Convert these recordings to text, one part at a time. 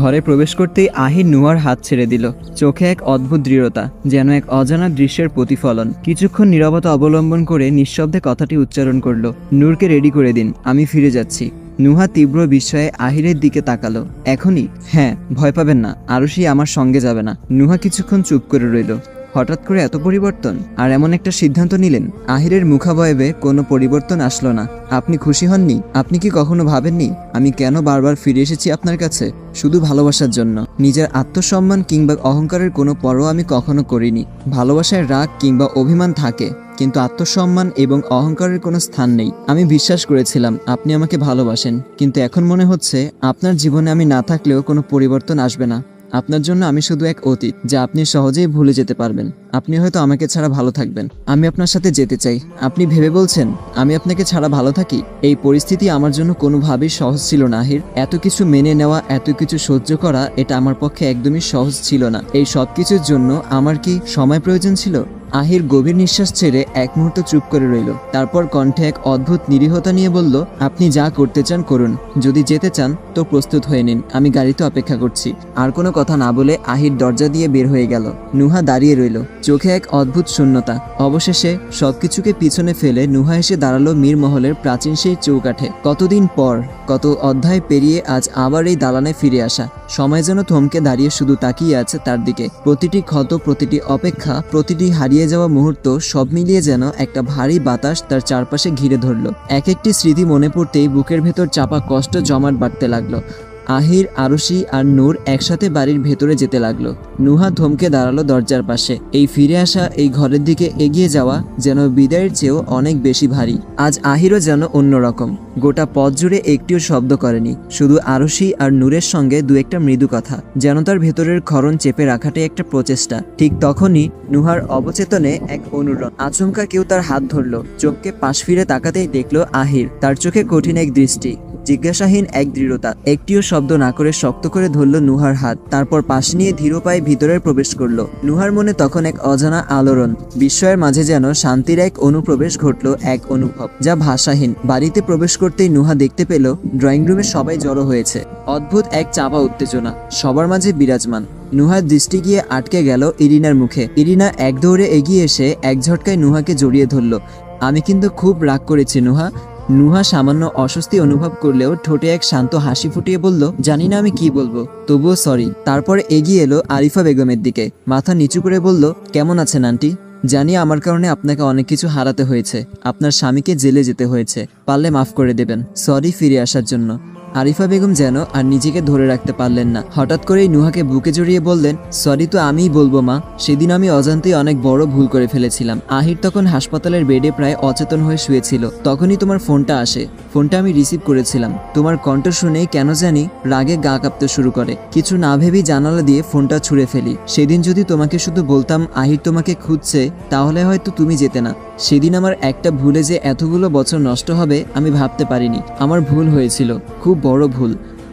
ঘরে প্রবেশ করতেই আহির নুয়ার হাত ছেড়ে দিল। চোখে এক অদ্ভুত দৃঢ়তা, যেন এক অজানা দৃশ্যের প্রতিফলন। কিছুক্ষণ নিরবতা অবলম্বন করে নিঃশব্দে কথাটি উচ্চারণ করল, নূরকে রেডি করে দিন, আমি ফিরে যাচ্ছি। নুহা তীব্র বিস্ময়ে আহিরের দিকে তাকালো। এখনই? হ্যাঁ ভয় পাবেন না আরুষি আমার সঙ্গে যাবে না। নুহা কিছুক্ষণ চুপ করে রইল। হঠাৎ করে এত পরিবর্তন আর এমন একটা সিদ্ধান্ত নিলেন, আহিরের মুখাবয়বে কোনো পরিবর্তন আসলো না। আপনি খুশি হননি? আপনি কি কখনো ভাবেননি, আমি কেন বারবার ফিরে এসেছি আপনার কাছে? শুধু ভালোবাসার জন্য। নিজের আত্মসম্মান কিংবা অহংকারের কোনো পরও আমি কখনো করিনি। ভালোবাসায় রাগ কিংবা অভিমান থাকে, কিন্তু আত্মসম্মান এবং অহংকারের কোনো স্থান নেই। আমি বিশ্বাস করেছিলাম, আপনি আমাকে ভালোবাসেন, কিন্তু এখন মনে হচ্ছে, আপনার জীবনে আমি না থাকলেও কোনো পরিবর্তন আসবে না। আপনার জন্য আমি শুধু এক অতীত, যা আপনি সহজেই ভুলে যেতে পারবেন। আপনি হয়তো আমাকে ছাড়া ভালো থাকবেন। আমি আপনার সাথে যেতে চাই। আপনি ভেবে বলছেন, আমি আপনাকে ছাড়া ভালো থাকি? এই পরিস্থিতি আমার জন্য কোনোভাবেই সহজ ছিল না, আহির। এত কিছু মেনে নেওয়া, এত কিছু সহ্য করা, এটা আমার পক্ষে একদমই সহজ ছিল না। এই সব কিছুর জন্য আমার কি সময় প্রয়োজন ছিল? আহির গভীর নিঃশ্বাস ছেড়ে এক মুহূর্ত চুপ করে রইল। তারপর কণ্ঠে এক অদ্ভুত নিরীহতা নিয়ে বলল, আপনি যা করতে চান করুন। যদি যেতে চান, তো প্রস্তুত হয়ে নিন। আমি গাড়িতে অপেক্ষা করছি। আর কোনো কথা না বলে আহির দরজা দিয়ে বের হয়ে গেল। নুহা দাঁড়িয়ে রইল। চোখে এক অদ্ভুত শূন্যতা। অবশেষে সবকিছুকে পিছনে ফেলে নুহা এসে দাঁড়াল মীর মহলের প্রাচীন সেই চৌকাঠে। কতদিন পর কত অধ্যায় পেরিয়ে আজ আবার এই দালানে ফিরে আসা। সময় যেন থমকে দাঁড়িয়ে শুধু তাকিয়ে আছে তার দিকে। প্রতিটি ক্ষত, প্রতিটি অপেক্ষা, প্রতিটি হারিয়ে যাওয়া মুহূর্ত সব মিলিয়ে যেন একটা ভারী বাতাস তার চারপাশে ঘিরে ধরল। এক একটি স্মৃতি মনে পড়তেই বুকের ভেতর চাপা কষ্ট জমাট বাড়তে লাগল। আহির আরুষি আর নূর একসাথে বাড়ির ভেতরে যেতে লাগল। নুহা থমকে দাঁড়াল দরজার পাশে। এই ফিরে আসা, এই ঘরের দিকে এগিয়ে যাওয়া যেন বিদায়ের চেয়েও অনেক বেশি ভারী। আজ আহিরও যেন অন্যরকম। গোটা পথ জুড়ে একটিও শব্দ করেনি। শুধু আরুষি আর নূরের সঙ্গে দু একটা মৃদু কথা। যেন তার ভেতরের ক্ষরণ চেপে রাখাটাই একটা প্রচেষ্টা। ঠিক তখনই নুহার অবচেতনে এক অনুরণ আচমকা কেউ তার হাত ধরলো। চোখকে পাশ ফিরে তাকাতেই দেখল আহির। তার চোখে কঠিন এক দৃষ্টি। জিজ্ঞাসাহীন এক দৃঢ়তা। একটিও শব্দ না করে শক্ত করে ধরল নুহার হাত। তারপর পাশ নিয়ে ধীর পায়ে ভিতরে প্রবেশ করল। নুহার মনে তখন এক অজানা আলোড়ন, বিস্ময়ের মাঝে যেন শান্তির এক অনুপ্রবেশ ঘটল এক অনুভব, যা ভাষাহীন। বাড়িতে প্রবেশ করতেই নুহা দেখতে পেল, ড্রয়িং রুমে সবাই জড়ো হয়েছে। অদ্ভুত এক চাপা উত্তেজনা, সবার মাঝে বিরাজমান। নুহার দৃষ্টি গিয়ে আটকে গেল ইরিনার মুখে। ইরিনা এক দৌড়ে এগিয়ে এসে এক ঝটকায় নুহাকে জড়িয়ে ধরল। আমি কিন্তু খুব রাগ করেছি নুহা নুহা সামান্য অস্বস্তি অনুভব করলেও ঠোঁটে এক শান্ত হাসি ফুটিয়ে বলল, জানি না আমি কি বলব। তবুও সরি তারপর এগিয়ে এলো আরিফা বেগমের দিকে। মাথা নিচু করে বলল, কেমন আছেন, আন্টি? জানি আমার কারণে আপনাকে অনেক কিছু হারাতে হয়েছে। আপনার স্বামীকে জেলে যেতে হয়েছে। পারলে মাফ করে দেবেন। সরি ফিরে আসার জন্য। আরিফা বেগম যেন আর নিজেকে ধরে রাখতে পারলেন না। হঠাৎ করেই নুহাকে বুকে জড়িয়ে বললেন, সরি তো আমিই বলব, মা। সেদিন আমি অজান্তেই অনেক বড় ভুল করে ফেলেছিলাম। আহির তখন হাসপাতালের বেডে প্রায় অচেতন হয়ে শুয়েছিল। তখনই তোমার ফোনটা আসে। ফোনটা আমি রিসিভ করেছিলাম। তোমার কণ্ঠ শুনে কেন জানি রাগে গা কাঁপতে শুরু করে। কিছু না ভেবেই জানালা দিয়ে ফোনটা ছুঁড়ে ফেলি। সেদিন যদি তোমাকে শুধু বলতাম, আহির তোমাকে খুঁজছে, তাহলে হয়তো তুমি যেতে না। সেদিন আমার একটা ভুলে যে এতগুলো বছর নষ্ট হবে, আমি ভাবতে পারিনি। আমার ভুল হয়েছিল। খুব বড় ভুল।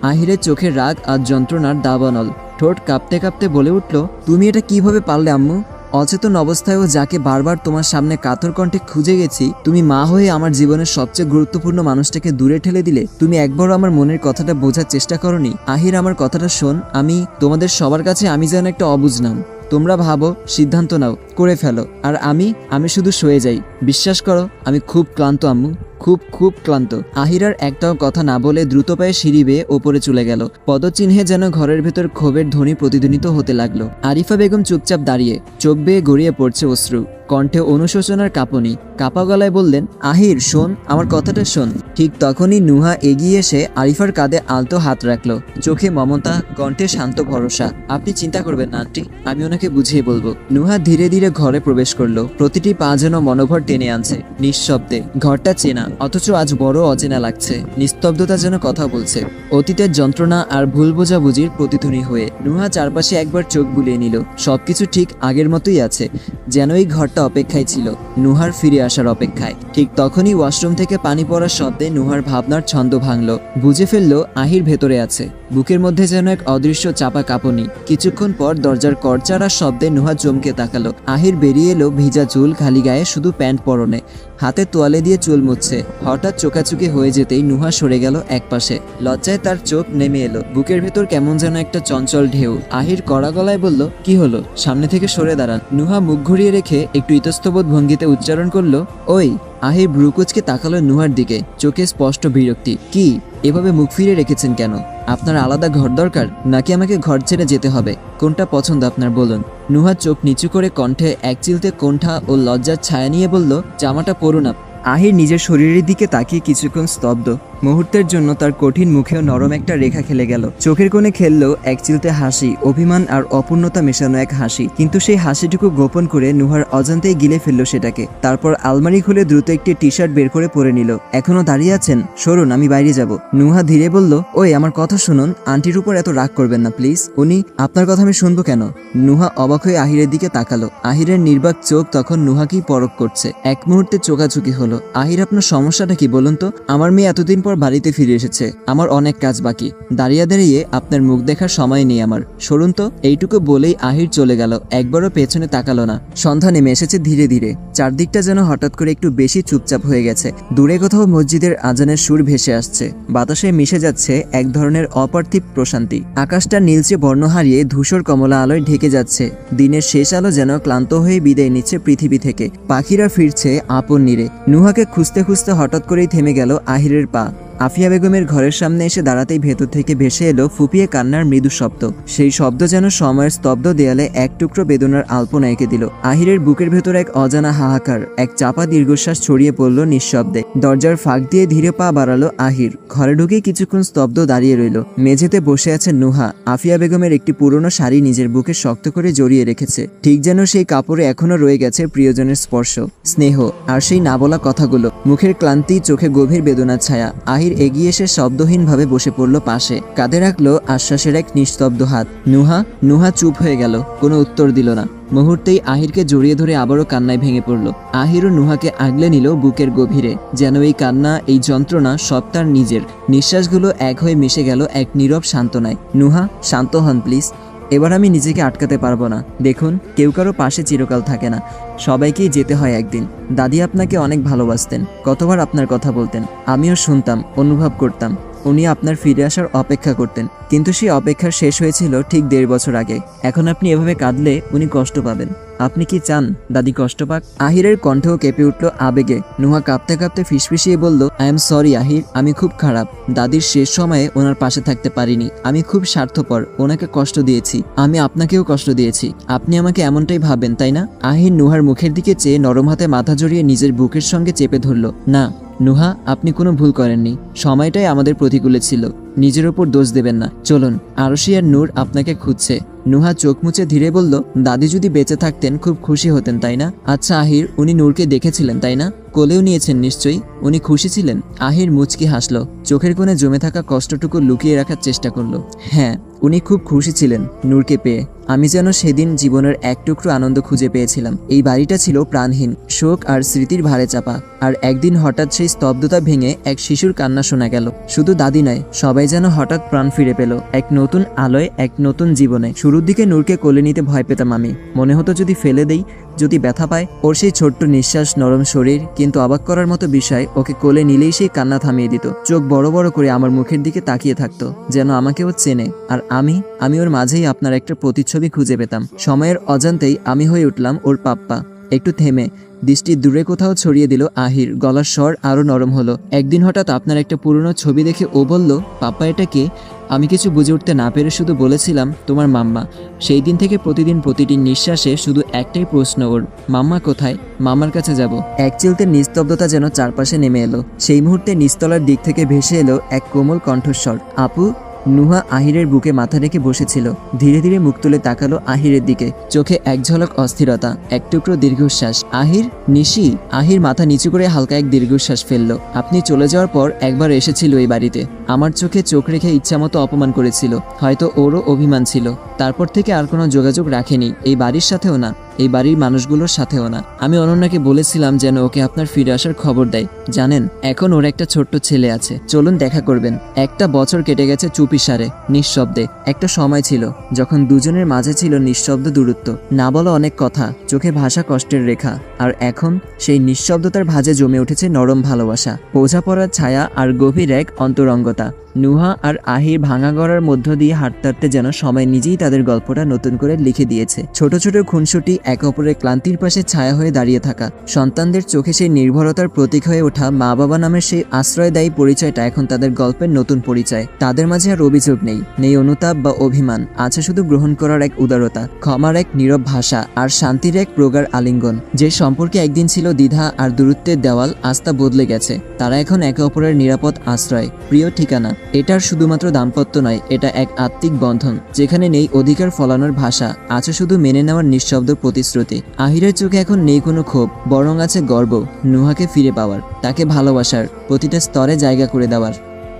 আহিরের চোখে রাগ আর যন্ত্রণার দাবানল। ঠোঁট কাঁপতে কাঁপতে বলে উঠল, তুমি এটা কীভাবে পারলে, আম্মু? অচেতন অবস্থায়ও যাকে বারবার তোমার সামনে কাতর কণ্ঠে খুঁজে গেছি, তুমি মা হয়ে আমার জীবনের সবচেয়ে গুরুত্বপূর্ণ মানুষটাকে দূরে ঠেলে দিলে, তুমি একবারও আমার মনের কথাটা বোঝার চেষ্টা করনি। আহির, আমার কথাটা শোন, আমি তোমাদের সবার কাছে আমি যেন একটা অবুঝ নাম। তোমরা ভাবো, সিদ্ধান্ত নাও, করে ফেলো, আর আমি আমি শুধু শুয়ে যাই। বিশ্বাস করো, আমি খুব ক্লান্ত, আম্মু। খুব খুব ক্লান্ত। আহিরার একটাও কথা না বলে দ্রুত পায়ে সিঁড়ি বেয়ে ওপরে চলে গেল। পদচিহ্নে যেন ঘরের ভেতর ক্ষোভের ধ্বনি প্রতিধ্বনিত হতে লাগল। আরিফা বেগম চুপচাপ দাঁড়িয়ে চোখ বেয়ে গড়িয়ে পড়ছে অশ্রু। কণ্ঠে অনুশোচনার কাঁপনি। কাপা গলায় বললেন, আহির, শোন, আমার কথাটা শোন। ঠিক তখনই নুহা এগিয়ে এসে আরিফার কাঁধে আলতো হাত রাখল। চোখে মমতা, কণ্ঠে শান্ত ভরসা। আপনি চিন্তা করবেন না, আন্টি। আমি ওনাকে বুঝিয়ে বলব। নুহা ধীরে ধীরে ঘরে প্রবেশ করল। প্রতিটি পা যেন মনোভর টেনে আনছে। নিঃশব্দে, ঘরটা চেনা, অথচ আজ বড় অচেনা লাগছে। নিস্তব্ধতা যেন কথা বলছে। অতীতের যন্ত্রণা আর ভুল বোঝাবুঝির প্রতিধ্বনি হয়ে নুহা চারপাশে একবার চোখ বুলিয়ে নিল। সবকিছু ঠিক আগের মতোই আছে, যেন এই ঘরটা অপেক্ষায় ছিল, নুহার ফিরে আসার অপেক্ষায়। ঠিক তখনই ওয়াশরুম থেকে পানি পড়ার শব্দে নুহার ভাবনার ছন্দ ভাঙল, বুঝে ফেলল আহির ভেতরে আছে। বুকের মধ্যে যেন এক অদৃশ্য চাপা কাঁপনি। কিছুক্ষণ পর দরজার করচারার শব্দে নুহা চমকে তাকালো। আহির বেরিয়ে এলো ভিজা চুল, খালি গায়ে শুধু প্যান্ট পরনে। হাতে তোয়ালে দিয়ে চুল মুচ্ছে। হঠাৎ চোকাচুকি হয়ে যেতেই নুহা সরে গেল একপাশে। লজ্জায় তার চোখ নেমে এলো। বুকের ভেতর কেমন যেন একটা চঞ্চল ঢেউ। আহির কড়া গলায় বলল, কি হলো? সামনে থেকে সরে দাঁড়ান। নুহা মুখ ঘুরিয়ে রেখে একটু ইতস্তবোধ ভঙ্গিতে উচ্চারণ করল, ওই। আহির ব্রুকুচকে তাকালো নুহার দিকে, চোখে স্পষ্ট বিরক্তি। কি? এভাবে মুখ ফিরে রেখেছেন কেন? আপনার আলাদা ঘর দরকার? নাকি আমাকে ঘর ছেড়ে যেতে হবে? কোনটা পছন্দ আপনার বলুন। নুহার চোখ নিচু করে কণ্ঠে এক চিলতে কোণ্ঠা ও লজ্জার ছায়া নিয়ে বলল, জামাটা পরুন আহির নিজের শরীরের দিকে তাকিয়ে কিছুক্ষণ স্তব্ধ। মুহূর্তের জন্য তার কঠিন মুখেও নরম একটা রেখা খেলে গেল। চোখের কোণে খেললো এক চিলতে হাসি, অভিমান আর অপূর্ণতা মেশানো এক হাসি। কিন্তু সেই হাসিটুকু গোপন করে নুহার অজান্তেই গিলে ফেলল সেটাকে। তারপর আলমারি খুলে দ্রুত একটি টি শার্ট বের করে পরে নিল। এখনও দাঁড়িয়ে আছেন? সরুন, আমি বাইরে যাব। নুহা ধীরে বলল, ওই, আমার কথা শুনুন। আন্টির উপর এত রাগ করবেন না, প্লিজ। উনি, আপনার কথা আমি শুনব কেন? নুহা অবাক হয়ে আহিরের দিকে তাকালো। আহিরের নির্বাক চোখ তখন নুহাকেই পরক করছে। এক মুহূর্তে চোকাচুকি হলো। আহির, আপনার সমস্যাটা কি বলুন তো? আমার মেয়ে এতদিন পর বাড়িতে ফিরে এসেছে। আমার অনেক কাজ বাকি। দাঁড়িয়ে দাঁড়িয়ে আপনার মুখ দেখার সময় নেই আমার। সরুন তো, এইটুকু বলেই আহির চলে গেল। একবারও পেছনে তাকালো না। সন্ধ্যা নেমে এসেছে ধীরে ধীরে। চারদিকটা যেন হঠাৎ করে একটু বেশি চুপচাপ হয়ে গেছে। দূরে কোথাও মসজিদের আজানের সুর ভেসে আসছে। বাতাসে মিশে যাচ্ছে এক ধরনের অপার্থিব প্রশান্তি। আকাশটা নীলচে বর্ণ হারিয়ে ধূসর কমলা আলোয় ঢেকে যাচ্ছে। দিনের শেষ আলো যেন ক্লান্ত হয়ে বিদায় নিচ্ছে পৃথিবী থেকে। পাখিরা ফিরছে আপন নীরে। নুহাকে খুঁজতে খুঁজতে হঠাৎ করেই থেমে গেল আহিরের পা। আফিয়া বেগমের ঘরের সামনে এসে দাঁড়াতেই ভেতর থেকে ভেসে এলো ফুপিয়ে কান্নার মৃদু শব্দ। সেই শব্দ যেন সময়ের স্তব্ধ দেয়ালে এক টুকরো বেদনার আলপনা এঁকে দিল। আহিরের বুকের ভেতর এক অজানা হাহাকার, এক চাপা দীর্ঘশ্বাস ছড়িয়ে পড়ল নিঃশব্দে। দরজার ফাঁক দিয়ে ধীরে পা বাড়ালো আহির। ঘরে ঢুকে কিছুক্ষণ স্তব্ধ দাঁড়িয়ে রইল। মেঝেতে বসে আছে নুহা। আফিয়া বেগমের একটি পুরনো শাড়ি নিজের বুকে শক্ত করে জড়িয়ে রেখেছে। ঠিক যেন সেই কাপড়ে এখনও রয়ে গেছে প্রিয়জনের স্পর্শ, স্নেহ, আর সেই না বলা কথাগুলো। মুখের ক্লান্তি, চোখে গভীর বেদনার ছায়া। আহির এগিয়ে এসে শব্দহীনভাবে বসে পড়ল পাশে। কাঁধে রাখল আশ্বাসের এক নিস্তব্ধ হাত। নুহা নুহা চুপ হয়ে গেল, কোনো উত্তর দিল না। মুহূর্তেই আহিরকে জড়িয়ে ধরে আবারও কান্নায় ভেঙে পড়ল। আহিরও নুহাকে আগলে নিল বুকের গভীরে। যেন এই কান্না, এই যন্ত্রণা সব তার নিজের। নিঃশ্বাসগুলো এক হয়ে মিশে গেল এক নীরব সান্ত্বনায়। নুহা, শান্ত হন প্লিজ। এবার আমি নিজেকে আটকাতে পারব না। দেখুন, কেউ কারও পাশে চিরকাল থাকে না। সবাইকেই যেতে হয় একদিন। দাদি আপনাকে অনেক ভালোবাসতেন, কতবার আপনার কথা বলতেন। আমিও শুনতাম, অনুভব করতাম। উনি আপনার ফিরে আসার অপেক্ষা করতেন। কিন্তু সেই অপেক্ষা শেষ হয়েছিল ঠিক দেড় বছর আগে। এখন আপনি এভাবে কাঁদলে উনি কষ্ট পাবেন। আপনি কি চান? দাদি কষ্ট পাক। আহিরের কণ্ঠেও কেঁপে উঠল আবেগে। নুহা কাঁপতে কাঁপতে ফিসফিসিয়ে বলল আই এম সরি আহির, আমি খুব খারাপ। দাদির শেষ সময়ে ওনার পাশে থাকতে পারিনি। আমি খুব স্বার্থপর, ওনাকে কষ্ট দিয়েছি। আমি আপনাকেও কষ্ট দিয়েছি। আপনি আমাকে এমনটাই ভাবেন, তাই না? আহির নুহার মুখের দিকে চেয়ে নরম হাতে মাথা জড়িয়ে নিজের বুকের সঙ্গে চেপে ধরল, না নুহা, আপনি কোনো ভুল করেননি। সময়টাই আমাদের প্রতিকূলে ছিল। নিজের ওপর দোষ দেবেন না। চলুন, আরশি আর নূর আপনাকে খুঁজছে। নুহা চোখ মুছে ধীরে বলল, দাদি যদি বেঁচে থাকতেন, খুব খুশি হতেন, তাই না? আচ্ছা আহির, উনি নূরকে দেখেছিলেন, তাই না? কোলেও নিয়েছেন নিশ্চয়ই। উনি খুশি ছিলেন। আহির মুচকি হাসল। চোখের কোণে জমে থাকা কষ্টটুকু লুকিয়ে রাখার চেষ্টা করল। হ্যাঁ উনি খুব খুশি ছিলেন নূরকে পেয়ে। আমি যেন সেদিন জীবনের এক টুকরো আনন্দ খুঁজে পেয়েছিলাম। এই বাড়িটা ছিল প্রাণহীন, শোক আর স্মৃতির ভারে চাপা। আর একদিন হঠাৎ সেই স্তব্ধতা ভেঙে এক শিশুর কান্না শোনা গেল। শুধু দাদি নয়, সবাই যেন হঠাৎ প্রাণ ফিরে পেল। এক নতুন আলোয়, এক নতুন জীবনে। শুরুর দিকে নূরকে কোলে নিতে ভয় পেতাম আমি। মনে হতো যদি ফেলে দেই যদি ব্যথা পায়, ওর সেই ছোট্ট নিঃশ্বাস, নরম শরীর কিন্তু অবাক করার মতো বিষয়, ওকে কোলে নিলেই সেই কান্না থামিয়ে দিত। চোখ বড় বড় করে আমার মুখের দিকে তাকিয়ে থাকতো, যেন আমাকে ও চেনে। আর আমি আমি ওর মাঝেই আপনার একটা প্রতিচ্ছবি খুঁজে পেতাম। সময়ের অজান্তেই আমি হয়ে উঠলাম ওর পাপ্পা। একটু থেমে, দৃষ্টি দূরে কোথাও ছড়িয়ে দিল আহির, গলার স্বর আরও নরম হলো। একদিন হঠাৎ আপনার একটা পুরনো ছবি দেখে ও বলল, পাপ্পা, এটা কে? আমি কিছু বুঝে উঠতে না পেরে শুধু বলেছিলাম, তোমার মাম্মা। সেই দিন থেকে প্রতিদিন প্রতিটি নিঃশ্বাসে শুধু একটাই প্রশ্ন ওর, মাম্মা কোথায়? মামার কাছে যাব। এক চিলতে নিস্তব্ধতা যেন চারপাশে নেমে এলো। সেই মুহূর্তে নিস্তলার দিক থেকে ভেসে এলো এক কোমল কণ্ঠস্বর। আপু নুহা আহিরের বুকে মাথা রেখে বসেছিল। ধীরে ধীরে মুখ তুলে তাকালো আহিরের দিকে। চোখে এক ঝলক অস্থিরতা, এক টুকরো দীর্ঘশ্বাস। আহির, নিশি, আহির মাথা নিচু করে হালকা এক দীর্ঘশ্বাস ফেলল। আপনি চলে যাওয়ার পর একবার এসেছিল এই বাড়িতে। আমার চোখে চোখ রেখে ইচ্ছামতো অপমান করেছিল। হয়তো ওরও অভিমান ছিল। তারপর থেকে আর কোনো যোগাযোগ রাখেনি। এই বাড়ির সাথেও না। এই বাড়ির মানুষগুলোর সাথেও না। আমি অনন্যাকে বলেছিলাম যেন ওকে আপনার ফিরে আসার খবর দেয়। জানেন, এখন ওর একটা ছোট্ট ছেলে আছে। চলুন দেখা করবেন। একটা বছর কেটে গেছে চুপি সারে, নিঃশব্দে। একটা সময় ছিল যখন দুজনের মাঝে ছিল নিঃশব্দ দূরত্ব। না বলা অনেক কথা, চোখে ভাষা কষ্টের রেখা। আর এখন সেই নিঃশব্দতার ভাঁজে জমে উঠেছে নরম ভালোবাসা বোঝাপড়ার ছায়া আর গভীর এক অন্তরঙ্গতা। নুহা আর আহির ভাঙা গড়ার মধ্য দিয়ে হাঁটতে হাঁটতে যেন সময় নিজেই তাদের গল্পটা নতুন করে লিখে দিয়েছে। ছোট ছোট খুনসুটি একে অপরের ক্লান্তির পাশে ছায়া হয়ে দাঁড়িয়ে থাকা। সন্তানদের চোখে সেই নির্ভরতার প্রতীক হয়ে ওঠা মা বাবা নামের সেই আশ্রয়দায়ী পরিচয়টা এখন তাদের গল্পের নতুন পরিচয়। তাদের মাঝে আর অভিযোগ নেই নেই অনুতাপ বা অভিমান। আছে শুধু গ্রহণ করার এক উদারতা, ক্ষমার এক নীরব ভাষা আর শান্তির এক প্রগাঢ় আলিঙ্গন। যে সম্পর্কে একদিন ছিল দ্বিধা আর দূরত্বের দেওয়াল আস্থা বদলে গেছে। তারা এখন একে অপরের নিরাপদ আশ্রয়, প্রিয় ঠিকানা। এটার শুধুমাত্র দাম্পত্য নয়, এটা এক আত্মিক বন্ধন, যেখানে নেই অধিকার ফলানোর ভাষা, আছে শুধু মেনে নেওয়ার নিঃশব্দ প্রতিশ্রুতি। আহিরের চোখে এখন নেই কোনো ক্ষোভ, বরং আছে গর্ব, নুহাকে ফিরে পাওয়ার, তাকে ভালোবাসার, প্রতিটা স্তরে জায়গা করে দেওয়ার।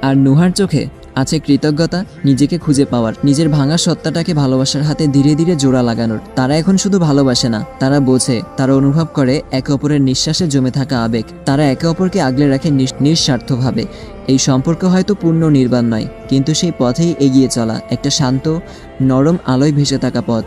আর নুহার চোখে আছে কৃতজ্ঞতা, নিজেকে খুঁজে পাওয়ার, নিজের ভাঙা সত্তাটাকে ভালোবাসার হাতে ধীরে ধীরে জোড়া লাগানোর। তারা এখন শুধু ভালোবাসে না, তারা বোঝে, তারা অনুভব করে, একে অপরের নিঃশ্বাসে জমে থাকা আবেগ, তারা একে অপরকে আগলে রাখে নিঃস্বার্থভাবে। এই সম্পর্ক হয়তো পূর্ণ নির্বাণ নয়, কিন্তু সেই পথেই এগিয়ে চলা একটা শান্ত, নরম আলোয় ভেসে থাকা পথ।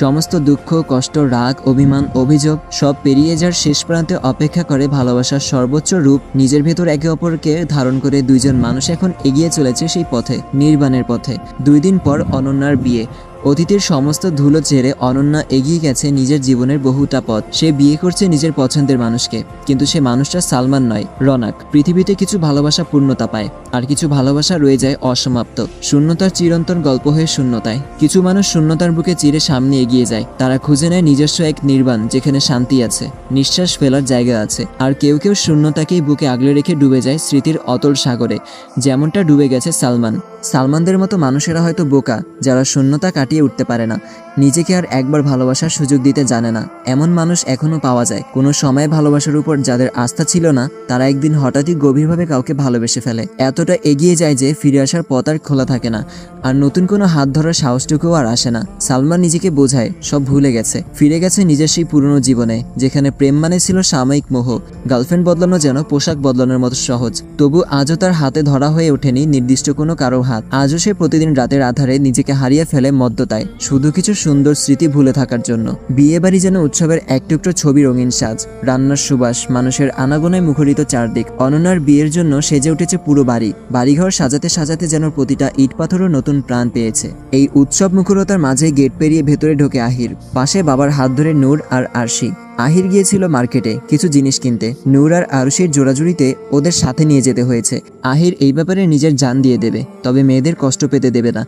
সমস্ত দুঃখ, কষ্ট, রাগ, অভিমান, অভিযোগ সব পেরিয়ে যার শেষ প্রান্তে অপেক্ষা করে ভালোবাসার সর্বোচ্চ রূপ নিজের ভেতর একে অপরকে ধারণ করে দুইজন মানুষ এখন এগিয়ে চলেছে সেই পথে, নির্বাণের পথে। দুই দিন পর অনন্যার বিয়ে। অতীতের সমস্ত ধুলো ছেড়ে অনন্যা এগিয়ে গেছে নিজের জীবনের বহুটা পথ। সে বিয়ে করছে নিজের পছন্দের মানুষকে, কিন্তু সে মানুষটা সালমান নয়, রনাক। পৃথিবীতে কিছু ভালোবাসা পূর্ণতা পায়, আর কিছু ভালোবাসা রয়ে যায় অসমাপ্ত। শূন্যতার চিরন্তন গল্প হয়ে শূন্যতায়। কিছু মানুষ শূন্যতার বুকে চিরে সামনে এগিয়ে যায়। তারা খুঁজে নেয় নিজস্ব এক নির্বাণ, যেখানে শান্তি আছে, নিঃশ্বাস ফেলার জায়গা আছে, আর কেউ কেউ শূন্যতাকেই বুকে আগলে রেখে ডুবে যায় স্মৃতির অতল সাগরে। যেমনটা ডুবে গেছে সালমান। সালমানদের মতো মানুষেরা হয়তো বোকা, যারা শূন্যতা কাটিয়ে উঠতে পারে না। নিজেকে আর একবার ভালোবাসার সুযোগ দিতে জানে না। এমন মানুষ এখনও পাওয়া যায়। কোনো সময় ভালোবাসার উপর যাদের আস্থা ছিল না, তারা একদিন হঠাৎই গভীরভাবে কাউকে ভালোবেসে ফেলে। এতটা এগিয়ে যায় যে ফিরে আসার পথ আর খোলা থাকে না। আর নতুন কোনো হাত ধরার সাহসটুকুও আর আসে না। সালমান নিজেকে বোঝায়, সব ভুলে গেছে। ফিরে গেছে নিজের সেই পুরনো জীবনে, যেখানে প্রেম মানে ছিল সাময়িক মোহ। গার্লফ্রেন্ড বদলানো যেন পোশাক বদলানোর মতো সহজ। তবু আজও তার হাতে ধরা হয়ে ওঠেনি নির্দিষ্ট কোনো কারও হাত। আজও সে প্রতিদিন রাতের আধারে নিজেকে হারিয়ে ফেলে মদ্যতায়। শুধু কিছু সুন্দর স্মৃতি ভুলে থাকার জন্য। বিয়ে বাড়ি যেন উৎসবের এক টুকরো ছবি রঙিন সাজ। রান্নার সুবাস, মানুষের আনাগোনায় মুখরিত চারদিক। অনন্যার বিয়ের জন্য সেজে উঠেছে পুরো বাড়ি। বাড়িঘর সাজাতে সাজাতে যেন প্রতিটা ইট পাথরও নতুন প্রাণ পেয়েছে। এই উৎসব মুখরতার মাঝে গেট পেরিয়ে ভেতরে ঢোকে আহির। পাশে বাবার হাত ধরে নূর আর আরশি। আহির গিয়েছিল মার্কেটে কিছু জিনিস কিনতে। নূর আর আরুষির জোড়াজুড়িতে ওদের সাথে নিয়ে যেতে হয়েছে। আহির এই ব্যাপারে নিজের জান দিয়ে দেবে, তবে মেয়েদের কষ্ট পেতে দেবে না।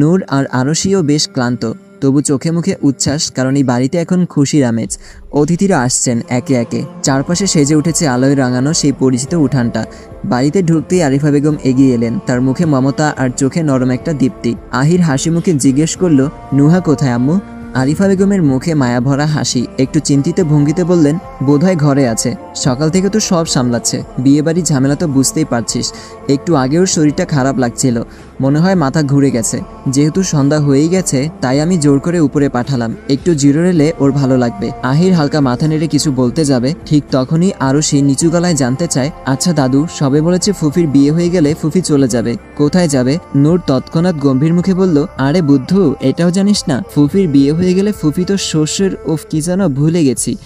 নূর আর আরশিও বেশ ক্লান্ত। তবু চোখে মুখে উচ্ছ্বাস, কারণ এই বাড়িতে এখন খুশির আমেজ অতিথিরা আসছেন একে একে। চারপাশে সেজে উঠেছে আলোয় রাঙানো সেই পরিচিত উঠানটা। বাড়িতে ঢুকতেই আরিফা বেগম এগিয়ে এলেন। তার মুখে মমতা আর চোখে নরম একটা দীপ্তি। আহির হাসি মুখে জিজ্ঞেস করল, নুহা কোথায় আম্মু? আরিফা বেগমের মুখে মায়াভরা হাসি। একটু চিন্তিত ভঙ্গিতে বললেন, বোধহয় ঘরে আছে। সকাল থেকে তো সব সামলাচ্ছে। বিয়েবাড়ি ঝামেলা তো বুঝতেই পারছিস। একটু আগেও শরীরটা খারাপ লাগছিল। মনে হয় মাথা ঘুরে গেছে। যেহেতু সন্ধ্যা হয়েই গেছে, তাই আমি জোর করে উপরে পাঠালাম। একটু জিরো রেলে ওর ভালো লাগবে। আহির হালকা মাথা নেড়ে কিছু বলতে যাবে। ঠিক তখনই আরও সেই নিচু গলায় জানতে চায় আচ্ছা দাদু, সবে বলেছে ফুফির বিয়ে হয়ে গেলে ফুফি চলে যাবে। কোথায় যাবে? নূর তৎক্ষণাৎ গম্ভীর মুখে বলল, আরে বুদ্ধু, এটাও জানিস না? ফুফির বিয়ে হয়ে গেলে ফুফি তো শ্বশুর ওফ কি যেন ভুলে গেছি।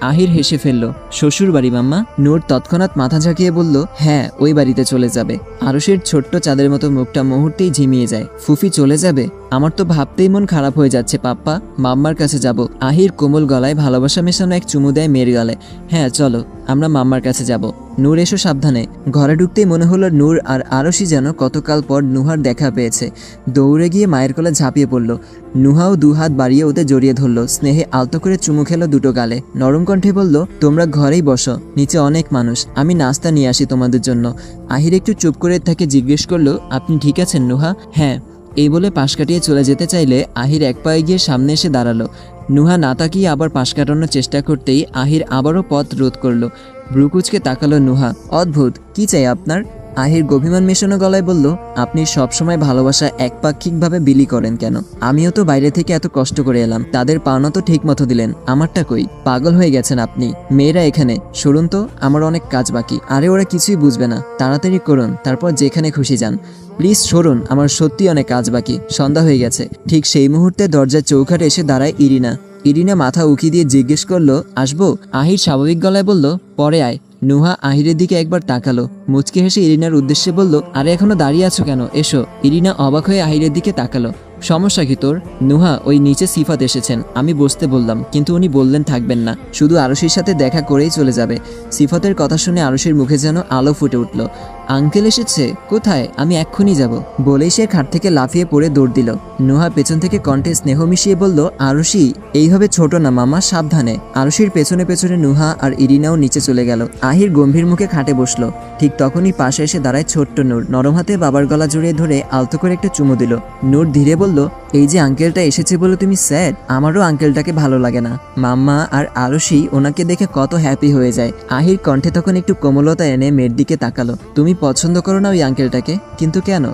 আহির হেসে ফেলল শ্বশুর বাড়ি মাম্মা। নূর তৎক্ষণাৎ মাথা ঝাঁকিয়ে বলল হ্যাঁ ওই বাড়িতে চলে যাবে। আরসের ছোট্ট চাঁদের মতো মুখটা মুহূর্তেই ঝিমিয়ে যায়। ফুফি চলে যাবে? আমার তো ভাবতেই মন খারাপ হয়ে যাচ্ছে, পাপ্পা। মাম্মার কাছে যাব। আহির কোমল গলায় ভালোবাসা মেশানো এক চুমু দেয় মেয়ের গালে। হ্যাঁ চলো, আমরা মাম্মার কাছে যাব। নূর এসো সাবধানে। ঘরে ঢুকতেই মনে হলো নূর আর আরশি যেন কতকাল পর নুহার দেখা পেয়েছে। দৌড়ে গিয়ে মায়ের কোলে ঝাঁপিয়ে পড়ল। নুহাও দু হাত বাড়িয়ে ওদের জড়িয়ে ধরলো, স্নেহে আলতো করে চুমু খেলো দুটো গালে। নরম কণ্ঠে বলল, তোমরা ঘরেই বসো, নিচে অনেক মানুষ, আমি নাস্তা নিয়ে আসি তোমাদের জন্য। আহির একটু চুপ করে তাকে জিজ্ঞেস করল, আপনি ঠিক আছেন নুহা? হ্যাঁ। এই বলে পাশ কাটিয়ে চলে যেতে চাইলে আহির এক পায়ে গিয়ে সামনে এসে দাঁড়াল। নুহা না তাকিয়ে আবার পাশ কাটানোর চেষ্টা করতেই আহির আবারও পথ রোধ করল। ব্রুকুচকে তাকালো নুহা, অদ্ভুত, কি চাই আপনার? আহির গভিমান মেশানো গলায় বলল, আপনি সবসময় ভালোবাসা একপাক্ষিকভাবে বিলি করেন কেন? আমিও তো বাইরে থেকে এত কষ্ট করে এলাম। তাদের পাওনা তো ঠিক মতো দিলেন। আমারটা কই? পাগল হয়ে গেছেন আপনি। মেয়েরা এখানে। সরুন তো, আমার অনেক কাজ বাকি। আরে ওরা কিছুই বুঝবে না। তাড়াতাড়ি করুন, তারপর যেখানে খুশি যান। প্লিজ সরুন, আমার সত্যি অনেক কাজ বাকি। সন্ধ্যা হয়ে গেছে। ঠিক সেই মুহূর্তে দরজার চৌকাঠে এসে দাঁড়ায় ইরিনা। ইরিনা মাথা উকি দিয়ে জিজ্ঞেস করল, আসব? আহির স্বাভাবিক গলায় বলল, পরে আয়। নুহা আহিরের দিকে একবার তাকালো, মুচকে হেসে ইরিনার উদ্দেশ্যে বলল, আরে এখনও দাঁড়িয়ে আছো কেন? এসো। ইরিনা অবাক হয়ে আহিরের দিকে তাকালো, সমস্যা কি তোর? নুহা, ওই নিচে সিফাত এসেছেন, আমি বসতে বললাম, কিন্তু উনি বললেন থাকবেন না, শুধু আরশির সাথে দেখা করেই চলে যাবে। সিফাতের কথা শুনে আরশির মুখে যেন আলো ফুটে উঠল আঙ্কেল এসেছে, কোথায়? আমি এক্ষুনি যাব। বলেই সে খাট থেকে লাফিয়ে পড়ে দৌড় দিল। নুহা পেছন থেকে কণ্ঠে স্নেহ মিশিয়ে বলল আরশি এইভাবে ছোট না মামা, সাবধানে। আরশির পেছনে পেছনে নুহা আর ইরিনাও নিচে চলে গেল। আহির গম্ভীর মুখে খাটে বসল। ঠিক তখনই পাশে এসে দাঁড়ায় ছোট্ট নূর। নরম হাতে বাবার গলা জড়িয়ে ধরে আলতো করে একটা চুমু দিল। নূর ধীরে বলল, এই যে আঙ্কেলটা এসেছে বলে তুমি স্যাড, আমারও আঙ্কেলটাকে ভালো লাগে না। মাম্মা আর আরশি ওনাকে দেখে কত হ্যাপি হয়ে যায়। আহির কণ্ঠে তখন একটু কোমলতা এনে মেয়ের দিকে তাকালো। তুমি পছন্দ করো না ওই আঙ্কেলটাকে? কিন্তু কেন?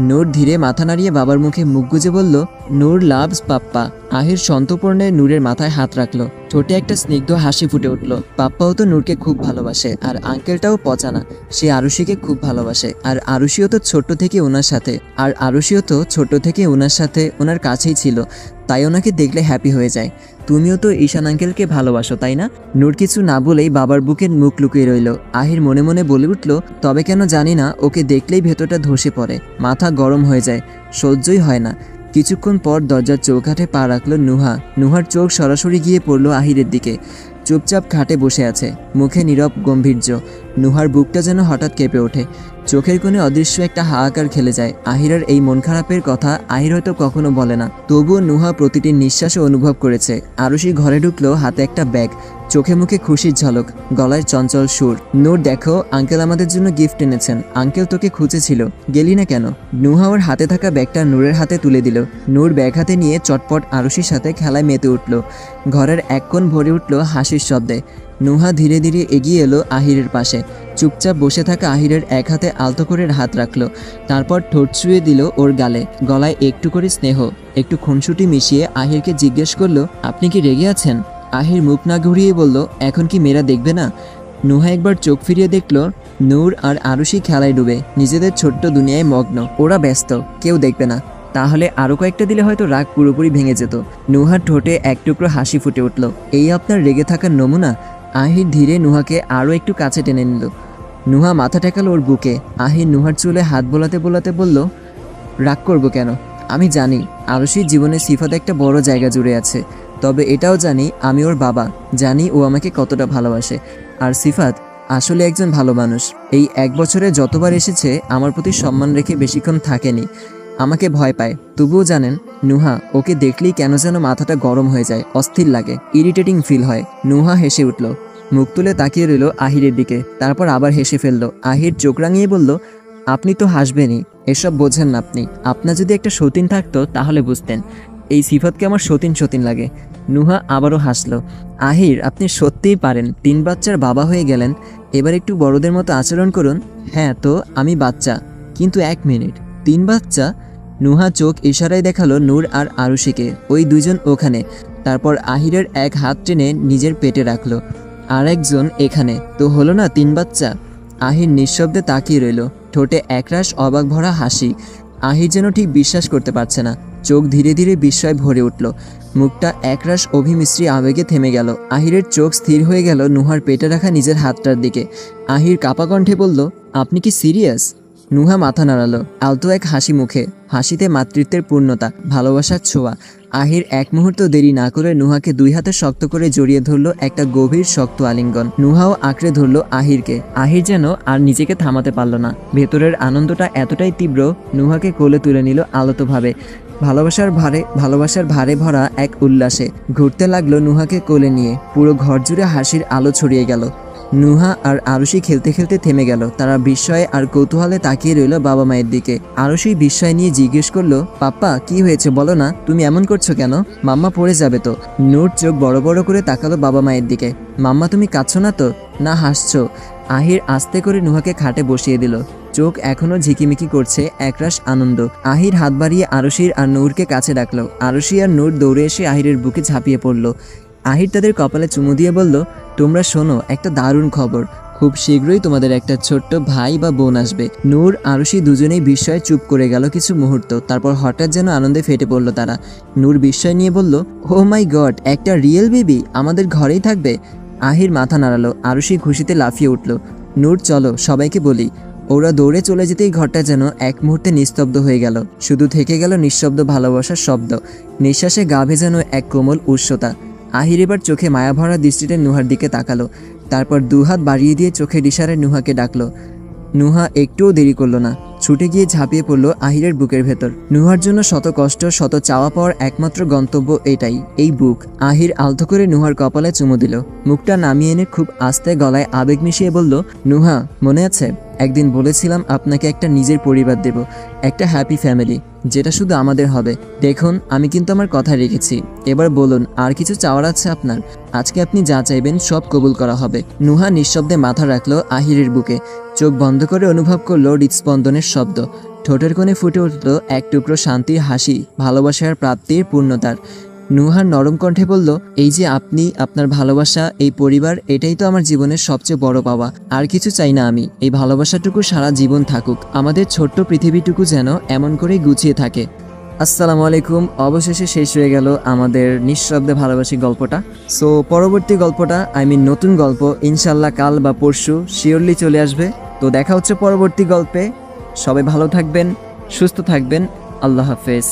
নূর ধীরে মাথা নাড়িয়ে বাবার মুখে মুখ গুজে বলল, নূর লাভস পাপ্পা। আহির সন্তপর্ণে নূরের মাথায় হাত রাখল। ঠোঁটে একটা স্নিগ্ধ হাসি ফুটে উঠল। পাপ্পাও তো নূরকে খুব ভালোবাসে, আর আঙ্কেলটাও পচানা সে আরুষিকে খুব ভালোবাসে, আর আরুষিও তো ছোট্ট থেকে ওনার সাথে, আর আরুষিও তো ছোট্ট থেকে ওনার সাথে ওনার কাছেই ছিল, তাই ওনাকে দেখলে হ্যাপি হয়ে যায়। তুমিও তো ঈশান আঙ্কেলকে ভালোবাসো, তাই না? নূর কিছু না বলেই বাবার বুকের মুখ লুকিয়ে রইল। আহির মনে মনে বলে উঠল, তবে কেন জানি না, ওকে দেখলেই ভেতরটা ধসে পড়ে, মাথা গরম হয়ে যায়, সহ্যই হয় না। কিছুক্ষণ পর দরজার চৌকাঠে পা রাখল নুহা। নুহার চোখ সরাসরি গিয়ে পড়ল আহিরের দিকে। চুপচাপ খাটে বসে আছে। মুখে নীরব গম্ভীর্য। নুহার বুকটা যেন হঠাৎ কেঁপে ওঠে। চোখের কোণে অদৃশ্য একটা হাহাকার খেলে যায়। আহিরার এই মন খারাপের কথা আহির হয়তো কখনো বলে না। তবুও নুহা প্রতিটি নিঃশ্বাসও অনুভব করেছে। আরুষি ঘরে ঢুকলো হাতে একটা ব্যাগ। চোখে মুখে খুশির ঝলক, গলায় চঞ্চল সুর। নূর, দেখো, আঙ্কেল আমাদের জন্য গিফট এনেছেন। আঙ্কেল তোকে খুঁজেছিল। গেলি না কেন? নুহা ওর হাতে থাকা ব্যাগটা নূরের হাতে তুলে দিল। নূর ব্যাগ হাতে নিয়ে চটপট আরুষির সাথে খেলায় মেতে উঠল। ঘরের এক কোণ ভরে উঠল হাসির শব্দে। নুহা ধীরে ধীরে এগিয়ে এলো আহিরের পাশে। চুপচাপ বসে থাকা আহিরের এক হাতে আলতো করে হাত রাখল। তারপর ঠোঁট ছুঁয়ে দিল ওর গালে। গলায় একটু করে স্নেহ, একটু খুনসুটি মিশিয়ে আহিরকে জিজ্ঞেস করল, আপনি কি রেগে আছেন? আহির মুখ না ঘুরিয়ে বলল, এখন কি মেয়েরা দেখবে না? নুহা একবার চোখ ফিরিয়ে দেখল, নূর আর আরুষি খেলায় ডুবে, নিজেদের ছোট্ট দুনিয়ায় মগ্ন। ওরা ব্যস্ত, কেউ দেখবে না। তাহলে আরও কয়েকটা দিলে হয়তো রাগ পুরোপুরি ভেঙে যেত। নুহার ঠোঁটে এক টুকরো হাসি ফুটে উঠল। এই আপনার রেগে থাকার নমুনা? আহির ধীরে নুহাকে আরও একটু কাছে টেনে নিল। নুহা মাথা ঠেকালো ওর বুকে। আহির নুহার চুলে হাত বোলাতে বোলাতে বলল, রাগ করব কেন? আমি জানি, আরশির জীবনে সিফাত একটা বড় জায়গা জুড়ে আছে। তবে এটাও জানি আমি ওর বাবা, জানি ও আমাকে কতটা ভালোবাসে। আর সিফাত, আসলে একজন ভালো মানুষ। এই এক বছরে যতবার এসেছে, আমার প্রতি সম্মান রেখে বেশিক্ষণ থাকেনি। আমাকে ভয় পায়। তবুও জানেন, নুহা, ওকে দেখলেই কেন যেন মাথাটা গরম হয়ে যায়, অস্থির লাগে, ইরিটেটিং ফিল হয়। নুহা হেসে উঠল। মুখ তুলে তাকিয়ে রইল আহিরের দিকে। তারপর আবার হেসে ফেলল। আহির চোখ রাঙিয়ে বলল, আপনি তো হাসবেনই। এসব বোঝেন না আপনি। আপনার যদি একটা সতীন থাকতো, তাহলে বুঝতেন। এই সিফাতকে আমার সতীন সতীন লাগে। নুহা আবারও হাসলো। আহির, আপনি সত্যিই পারেন। তিন বাচ্চার বাবা হয়ে গেলেন। এবার একটু বড়দের মতো আচরণ করুন। হ্যাঁ তো, আমি বাচ্চা। কিন্তু এক মিনিট। তিন বাচ্চা? নুহা চোখ ইশারায় দেখাল নূর আর আরুষিকে। ওই দুইজন ওখানে। তারপর আহিরের এক হাত টেনে নিজের পেটে রাখল। আর একজন এখানে। তো হলো না তিন বাচ্চা? আহির নিঃশব্দে তাকিয়ে রইল। ঠোঁটে একরাশ অবাক ভরা হাসি। আহির যেন ঠিক বিশ্বাস করতে পারছে না। চোখ ধীরে ধীরে বিস্ময় ভরে উঠল। মুখটা একরাশ অভিমিশ্রী আবেগে থেমে গেল। আহিরের চোখ স্থির হয়ে গেল নুহার পেটে রাখা নিজের হাতটার দিকে। আহির কাপা কণ্ঠে বলল, আপনি কি সিরিয়াস? নুহা মাথা নাড়ালো। আলতো এক হাসি মুখে। হাসিতে মাতৃত্বের পূর্ণতা, ভালোবাসার ছোঁয়া। আহির এক মুহূর্ত দেরি না করে নুহাকে দুই হাতে শক্ত করে জড়িয়ে ধরল একটা গভীর শক্ত আলিঙ্গন। নুহাও আঁকড়ে ধরলো আহিরকে। আহির যেন আর নিজেকে থামাতে পারল না। ভেতরের আনন্দটা এতটাই তীব্র, নুহাকে কোলে তুলে নিল আলতোভাবে। ভালোবাসার ভারে ভালোবাসার ভারে ভরা এক উল্লাসে ঘুরতে লাগল নুহাকে কোলে নিয়ে। পুরো ঘর জুড়ে হাসির আলো ছড়িয়ে গেল। নুহা আর আরুষি খেলতে খেলতে থেমে গেল। তারা বিস্ময়ে আর কৌতূহলে তাকিয়ে রইল বাবা মায়ের দিকে। আরুষি বিস্ময় নিয়ে জিজ্ঞেস করল, পাপ্পা, কি হয়েছে বলো না? তুমি এমন করছ কেন? মাম্মা পড়ে যাবে তো? নূর চোখ বড় বড় করে তাকালো বাবা মায়ের দিকে। মাম্মা, তুমি কাঁদছো না তো? না, হাসছো। আহির আস্তে করে নুহাকে খাটে বসিয়ে দিল। চোখ এখনও ঝিকিমিকি করছে, একরাশ আনন্দ। আহির হাত বাড়িয়ে আরশির আর নূরকে কাছে ডাকলো। আরশি আর নূর দৌড়ে এসে আহিরের বুকে ঝাঁপিয়ে পড়ল। আহির তাদের কপালে চুমু দিয়ে বলল, তোমরা শোনো, একটা দারুণ খবর। খুব শীঘ্রই তোমাদের একটা ছোট্ট ভাই বা বোন আসবে। নূর, আরশি দুজনেই বিস্ময়ে চুপ করে গেল কিছু মুহূর্ত। তারপর হঠাৎ যেন আনন্দে ফেটে পড়ল তারা। নূর বিস্ময় নিয়ে বলল ও মাই গড একটা রিয়েল বেবি আমাদের ঘরেই থাকবে? আহির মাথা নাড়ালো। আরশি খুশিতে লাফিয়ে উঠল। নূর, চলো, সবাইকে বলি। ওরা দৌড়ে চলে যেতেই ঘরটা যেন এক মুহূর্তে নিস্তব্ধ হয়ে গেল। শুধু থেকে গেল নিঃশব্দ ভালোবাসার শব্দ। নিঃশ্বাসে গা যেন এক কোমল উৎসতা আহির এবার চোখে মায়াভরা দৃষ্টিতে নুহার দিকে তাকালো। তারপর দুহাত বাড়িয়ে দিয়ে চোখের ইশারায় নুহাকে ডাকলো। নুহা একটুও দেরি করল না। ছুটে গিয়ে ঝাঁপিয়ে পড়ল আহিরের বুকের ভেতর। নুহার জন্য শত কষ্ট, শত চাওয়া পাওয়ার একমাত্র গন্তব্য এটাই, এই বুক। আহির আলতো করে নুহার কপালে চুমু দিল। মুখটা নামিয়ে এনে খুব আস্তে গলায় আবেগ মিশিয়ে বলল, নুহা, মনে আছে? একদিন বলেছিলাম আপনাকে একটা নিজের পরিবার দেব, একটা হ্যাপি ফ্যামিলি যেটা শুধু আমাদের হবে। দেখুন, আমি কিন্তু আমার কথা রেখেছি। এবার বলুন, আর কিছু চাওয়ার আছে আপনার? আজকে আপনি যা চাইবেন সব কবুল করা হবে। নুহা নিঃশব্দে মাথা রাখল আহিরের বুকে। চোখ বন্ধ করে অনুভব করল হৃদস্পন্দনের শব্দ। ঠোঁটের কোণে ফুটে উঠল এক টুকরো শান্তির হাসি, ভালোবাসার প্রাপ্তির পূর্ণতার। নুহার নরম কণ্ঠে বলল, এই যে আপনি, আপনার ভালোবাসা, এই পরিবার, এটাই তো আমার জীবনের সবচেয়ে বড় পাওয়া। আর কিছু চাই না আমি। এই ভালোবাসাটুকু সারা জীবন থাকুক। আমাদের ছোট্ট পৃথিবীটুকু যেন এমন করেই গুছিয়ে থাকে। আসসালামু আলাইকুম। অবশেষে শেষ হয়ে গেল আমাদের নিঃশব্দে ভালোবাসি গল্পটা। সো পরবর্তী গল্পটা আই মিন নতুন গল্প, ইনশাল্লাহ কাল বা পরশু শিওরলি চলে আসবে। তো দেখা হচ্ছে পরবর্তী গল্পে। সবাই ভালো থাকবেন, সুস্থ থাকবেন। আল্লাহ হাফেজ।